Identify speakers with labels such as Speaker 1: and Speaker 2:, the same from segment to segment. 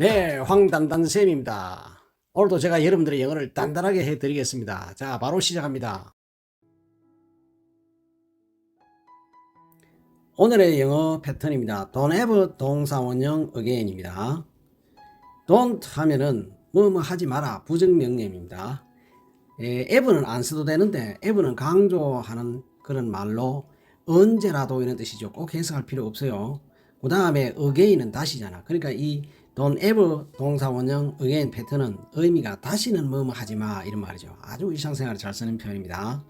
Speaker 1: 네, 황단단쌤입니다. 오늘도 제가 여러분들의 영어를 단단하게 해드리겠습니다. 자, 바로 시작합니다. 오늘의 영어 패턴입니다. Don't have 동사 원형 again입니다. Don't 하면은 뭐뭐 하지 마라 부정명령입니다. 에, ever는 안 써도 되는데 ever는 강조하는 그런 말로 언제라도 이런 뜻이죠. 꼭 해석할 필요 없어요. 그 다음에 again은 다시잖아. 그러니까 이 don't ever 동사 원형 again 패턴은 의미가 다시는 뭐뭐 하지 마 이런 말이죠. 아주 일상생활에 잘 쓰는 표현입니다.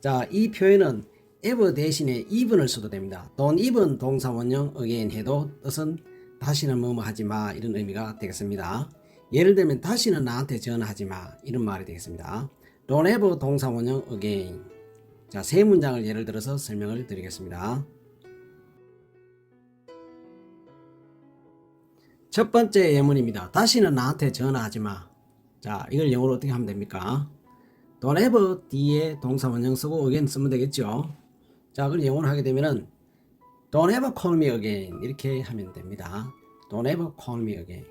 Speaker 1: 자, 이 표현은 ever 대신에 even을 써도 됩니다. don't even 동사 원형 again 해도 뜻은 다시는 뭐뭐 하지 마 이런 의미가 되겠습니다. 예를 들면 다시는 나한테 전화하지 마 이런 말이 되겠습니다. don't ever 동사 원형 again 자, 세 문장을 예를 들어서 설명을 드리겠습니다. 첫 번째 예문입니다. 다시는 나한테 전화하지 마. 자, 이걸 영어로 어떻게 하면 됩니까? Don't ever 뒤에 동사 원형 쓰고 again 쓰면 되겠죠. 자, 그럼 영어로 하게 되면은 Don't ever call me again 이렇게 하면 됩니다. Don't ever call me again.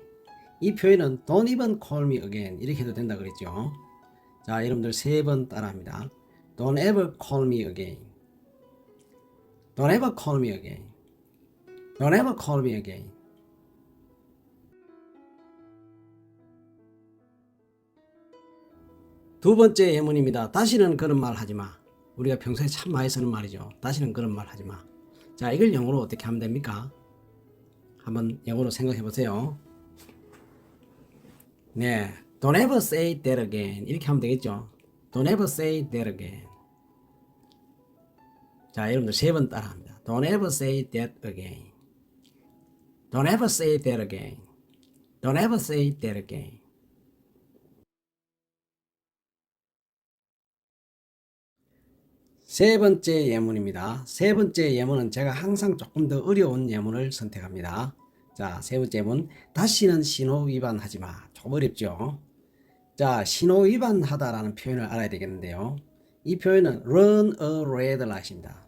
Speaker 1: 이 표현은 Don't even call me again 이렇게 해도 된다 그랬죠. 자, 여러분들 세 번 따라합니다. Don't ever call me again. Don't ever call me again. Don't ever call me again. 두 번째 예문입니다. 다시는 그런 말 하지 마. 우리가 평소에 참 많이 쓰는 말이죠. 다시는 그런 말 하지 마. 자, 이걸 영어로 어떻게 하면 됩니까? 한번 영어로 생각해 보세요. 네. Don't ever say that again. 이렇게 하면 되겠죠. Don't ever say that again. 자, 여러분들 세 번 따라 합니다. Don't ever say that again. Don't ever say that again. Don't ever say that again. 세 번째 예문입니다. 세 번째 예문은 제가 항상 조금 더 어려운 예문을 선택합니다. 자, 세 번째 예문. 다시는 신호 위반하지 마. 좀 어렵죠? 자, 신호 위반하다라는 표현을 알아야 되겠는데요. 이 표현은 run a red light입니다.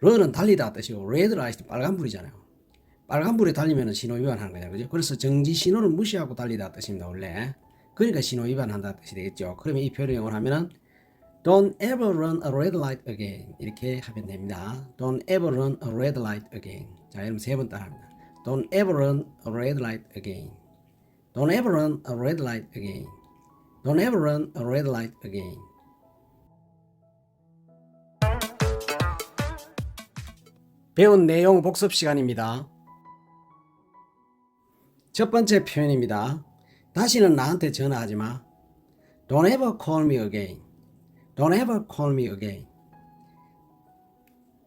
Speaker 1: run은 달리다 뜻이고 red light은 빨간불이잖아요. 빨간불에 달리면 신호 위반하는 거잖아요. 그죠? 그래서 정지 신호를 무시하고 달리다 뜻입니다. 원래. 그러니까 신호 위반한다 뜻이 되겠죠. 그러면 이 표현을 영어로 하면은 Don't ever run a red light again. 이렇게 하면 됩니다. Don't ever run a red light again. 자, 여러분 세 번 따라합니다. Don't ever run a red light again. Don't ever run a red light again. Don't ever run a red light again. 배운 내용 복습 시간입니다. 첫 번째 표현입니다. 다시는 나한테 전화하지 마. Don't ever call me again. Don't ever call me again.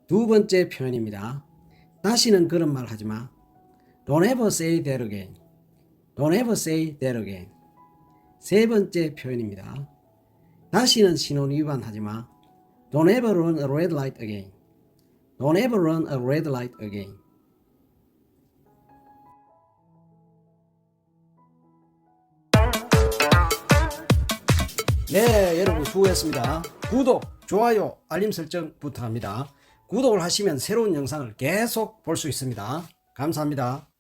Speaker 1: 두 번째 표현입니다. 다시는 그런 말 하지 마. Don't ever say that again. Don't ever say that again. 세 번째 표현입니다. 다시는 신호 위반하지 마. Don't ever run a red light again. Don't ever run a red light again. 네, 여러분 수고했습니다. 구독, 좋아요, 알림 설정 부탁합니다. 구독을 하시면 새로운 영상을 계속 볼 수 있습니다. 감사합니다.